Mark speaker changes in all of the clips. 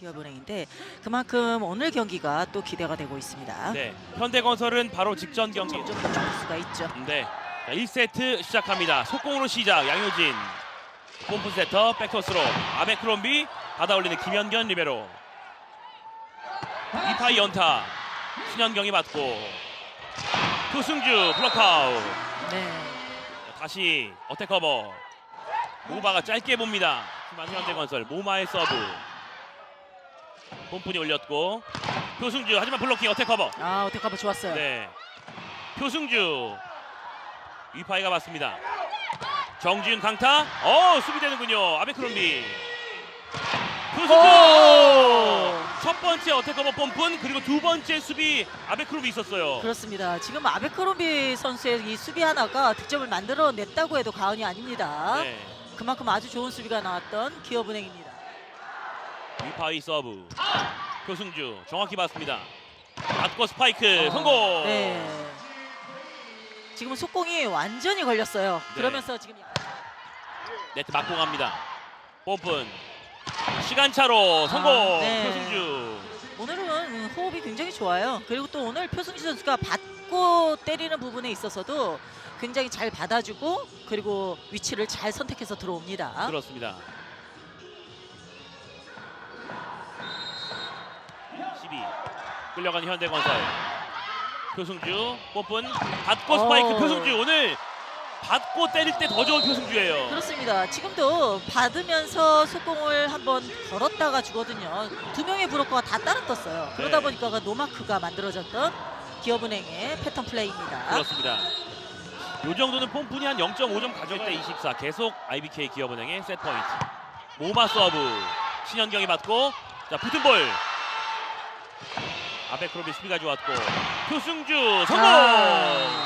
Speaker 1: 기업은행인데 그만큼 오늘 경기가 또 기대가 되고 있습니다.
Speaker 2: 네, 현대건설은 바로 직전 경기.
Speaker 1: 점점 수가 있죠.
Speaker 2: 네, 자, 1세트 시작합니다. 속공으로 시작. 양효진, pom프 세터, 백토스로 아베크롬비 받아올리는 김현견 리베로. 이파이 연타, 신현경이 받고 표승주 블록아웃.
Speaker 1: 네.
Speaker 2: 자, 다시 어택 커버. 모바가 짧게 봅니다. 하지만 현대건설 모마의 서브. Pom프니 올렸고 표승주 하지만 블로킹 어택 커버.
Speaker 1: 아 어택 커버 좋았어요.
Speaker 2: 네. 표승주 위파이가 맞습니다. 정지훈 강타. 어 수비되는군요. 아베크롬비. 표승주.
Speaker 1: 오!
Speaker 2: 첫 번째 어택 커버 펌프는 그리고 두 번째 수비 아베크롬비 있었어요.
Speaker 1: 그렇습니다. 지금 아베크롬비 선수의 이 수비 하나가 득점을 만들어냈다고 해도 과언이 아닙니다.
Speaker 2: 네.
Speaker 1: 그만큼 아주 좋은 수비가 나왔던 기업은행입니다.
Speaker 2: 위파이 서브. 표승주 정확히 봤습니다. 맞고 스파이크 성공.
Speaker 1: 네. 지금은 속공이 완전히 걸렸어요.
Speaker 2: 네.
Speaker 1: 그러면서 지금
Speaker 2: 네트 맞고 갑니다. 뽀픈 시간차로 성공.
Speaker 1: 아, 네.
Speaker 2: 표승주.
Speaker 1: 오늘은 호흡이 굉장히 좋아요. 그리고 또 오늘 표승지 선수가 받고 때리는 부분에 있어서도 굉장히 잘 받아주고 그리고 위치를 잘 선택해서 들어옵니다.
Speaker 2: 그렇습니다. 끌려간 현대건설 표승주 뽀쁜 받고 스파이크
Speaker 1: 어.
Speaker 2: 표승주 오늘 받고 때릴 때 더 좋은 표승주예요.
Speaker 1: 그렇습니다. 지금도 받으면서 속공을 한번 걸었다가 주거든요. 두 명의 브로커가 다 따라 떴어요. 그러다
Speaker 2: 네.
Speaker 1: 보니까 노마크가 만들어졌던 기업은행의 패턴 플레이입니다.
Speaker 2: 그렇습니다. 요 정도는 pompun이 한 0.5점 가져올 때 24 계속 IBK 기업은행의 셋 포인트 모마 서브 신현경이 받고 자 붙은 볼 아베크로비 수비가 좋았고 표승주 성공!
Speaker 1: 아,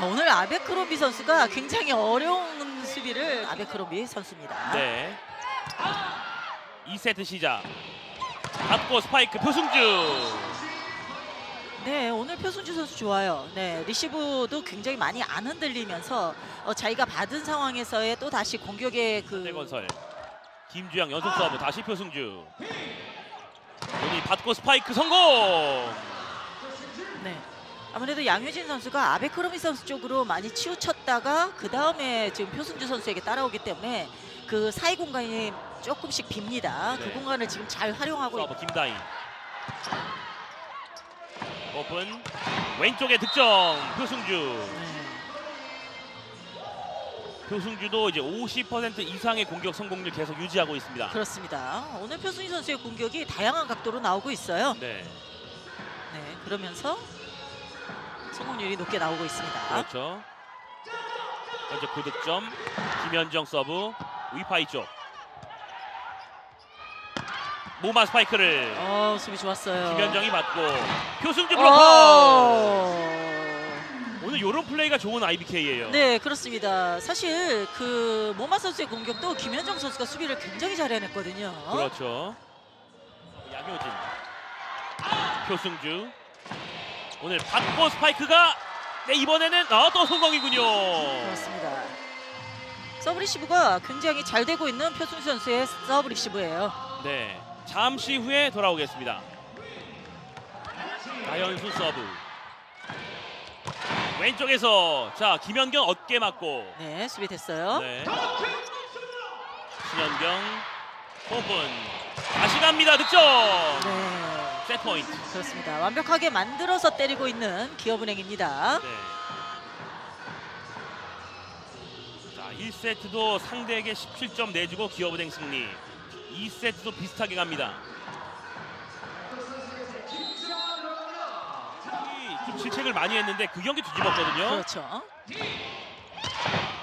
Speaker 1: 아, 오늘 아베크로비 선수가 굉장히 어려운 수비를 아베크로비 선수입니다.
Speaker 2: 네. 2세트 시작. 받고 스파이크 표승주.
Speaker 1: 네, 오늘 표순주 선수 좋아요. 네, 리시브도 굉장히 많이 안 흔들리면서 어, 자기가 받은 상황에서의 또 다시 공격의 그
Speaker 2: 현대건설. 김주영 연속 서브. 다시 표승주 오늘 받고 스파이크 성공
Speaker 1: 네. 아무래도 양효진 선수가 아베크로미 선수 쪽으로 많이 치우쳤다가 그 다음에 지금 표순주 선수에게 따라오기 때문에 그 사이 공간이 조금씩 빕니다. 그
Speaker 2: 네.
Speaker 1: 공간을 지금 잘 활용하고 있
Speaker 2: 서브 김다인 오픈 왼쪽에 득점 표승주
Speaker 1: 네.
Speaker 2: 표승주도 이제 50% 이상의 공격 성공률 계속 유지하고 있습니다.
Speaker 1: 그렇습니다. 오늘 표순주 선수의 공격이 다양한 각도로 나오고 있어요.
Speaker 2: 네,
Speaker 1: 네, 그러면서 성공률이 높게 나오고 있습니다.
Speaker 2: 그렇죠. 현재 9득점 김현정 서브 위파이 쪽 모마 스파이크를
Speaker 1: 어, 수비 좋았어요.
Speaker 2: 김현정이 받고 표승주 블로커
Speaker 1: 어.
Speaker 2: 오늘 이런 플레이가 좋은 IBK예요.
Speaker 1: 네, 그렇습니다. 사실 그 모마 선수의 공격도 김현정 선수가 수비를 굉장히 잘 해냈거든요.
Speaker 2: 그렇죠. 양효진, 표승주. 오늘 받고 스파이크가 네 이번에는 아, 또 성공이군요.
Speaker 1: 그렇습니다. 서브 리시브가 굉장히 잘 되고 있는 표승 선수의 서브 리시브예요.
Speaker 2: 네, 잠시 후에 돌아오겠습니다. 나연수 서브. 왼쪽에서 자 김현경 어깨 맞고
Speaker 1: 네, 수비 됐어요.
Speaker 2: 네. 신현경 오픈 다시 갑니다 득점.
Speaker 1: 네,
Speaker 2: 셋 포인트.
Speaker 1: 그렇습니다. 완벽하게 만들어서 때리고 있는 기업은행입니다.
Speaker 2: 네. 자, 1세트도 상대에게 17점 내주고 기업은행 승리. 2세트도 비슷하게 갑니다. 이 좀 실책을 많이 했는데 그 경기 뒤집었거든요.
Speaker 1: 그렇죠.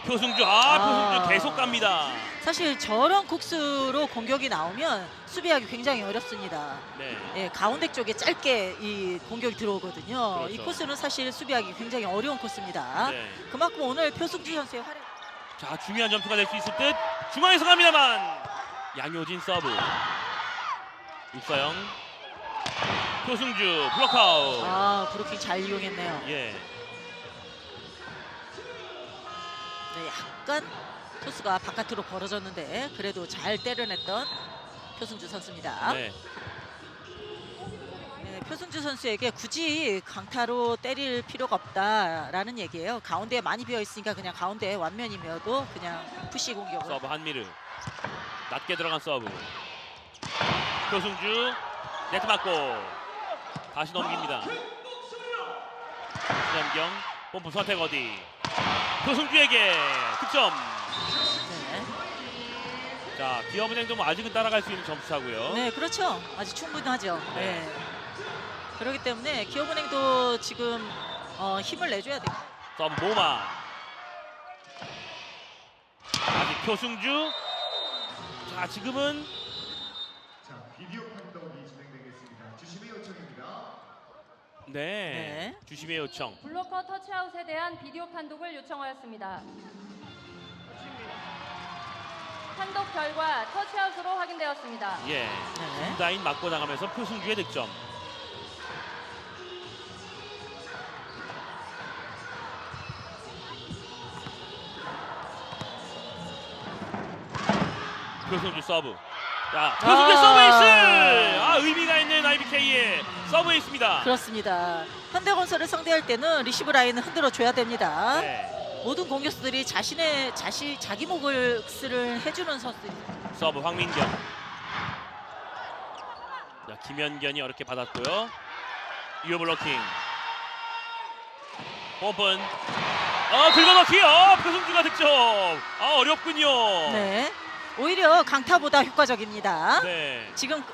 Speaker 2: 표승주, 아,
Speaker 1: 아.
Speaker 2: 표승주 계속 갑니다.
Speaker 1: 사실 저런 국수로 공격이 나오면 수비하기 굉장히 어렵습니다.
Speaker 2: 네.
Speaker 1: 예, 가운데 쪽에 짧게 이 공격이 들어오거든요.
Speaker 2: 그렇죠.
Speaker 1: 이 코스는 사실 수비하기 굉장히 어려운 코스입니다.
Speaker 2: 네.
Speaker 1: 그만큼 오늘 표승주 선수의 활약
Speaker 2: 자, 중요한 점수가 될 수 있을 듯. 중앙에서 갑니다만. 양효진 서브. 육사영. 표승주 블록아웃.
Speaker 1: 아 브로킹 잘 이용했네요.
Speaker 2: 예.
Speaker 1: 네, 약간 토스가 바깥으로 벌어졌는데 그래도 잘 때려냈던 표승주 선수입니다.
Speaker 2: 네.
Speaker 1: 네, 표승주 선수에게 굳이 강타로 때릴 필요가 없다라는 얘기예요. 가운데에 많이 비어 있으니까 그냥 가운데 완면이며도 그냥 푸시 공격을.
Speaker 2: 서브 한미르 낮게 들어간 서브 표승주 네트 맞고 다시 넘깁니다 신현경 뽐뿌 선택 어디 표승주에게 득점
Speaker 1: 네.
Speaker 2: 자 기업은행도 뭐 아직은 따라갈 수 있는 점수차고요
Speaker 1: 네, 그렇죠. 아직 충분하죠. 네. 그렇기 때문에 기업은행도 지금 어, 힘을 내줘야 돼요.
Speaker 2: 모마 아직 표승주 자 지금은
Speaker 3: 자, 비디오 판독이 진행되겠습니다. 주심의 요청입니다.
Speaker 2: 네,
Speaker 1: 네.
Speaker 2: 주심의 요청
Speaker 4: 블로커 터치아웃에 대한 비디오 판독을 요청하였습니다. 판독 결과 터치아웃으로 확인되었습니다.
Speaker 2: 예
Speaker 1: 네.
Speaker 2: 다인 맞고 나가면서 표승주의 득점 표승주 서브 자 표승주
Speaker 1: 아.
Speaker 2: 서브 에이스 아 의미가 있는 IBK의 서브 에이스입니다
Speaker 1: 그렇습니다. 현대건설을 상대할 때는 리시브 라인을 흔들어 줘야 됩니다.
Speaker 2: 네.
Speaker 1: 모든 공격수들이 자신의 자시 자기 몫을 해주는 선수들.
Speaker 2: 서브 황민경 자 김현견이 어렵게 받았고요 유효 블로킹 pompen 아 긁어넣기 아 표승주가 득점 아 어렵군요
Speaker 1: 네. 오히려 강타보다 효과적입니다.
Speaker 2: 네.
Speaker 1: 지금 그-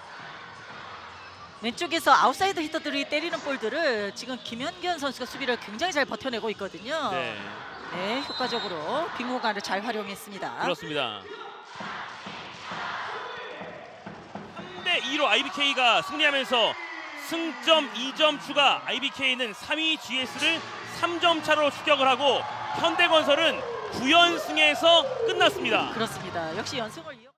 Speaker 1: 왼쪽에서 아웃사이드 히터들이 때리는 볼들을 지금 김현견 선수가 수비를 굉장히 잘 버텨내고 있거든요.
Speaker 2: 네,
Speaker 1: 네, 효과적으로 빅모가를 잘 활용했습니다.
Speaker 2: 그렇습니다 3대 2로 IBK가 승리하면서 승점 2점 추가 IBK는 3위 GS를 3점 차로 추격을 하고 현대건설은 9연승에서 끝났습니다.
Speaker 1: 그렇습니다. 역시 연승을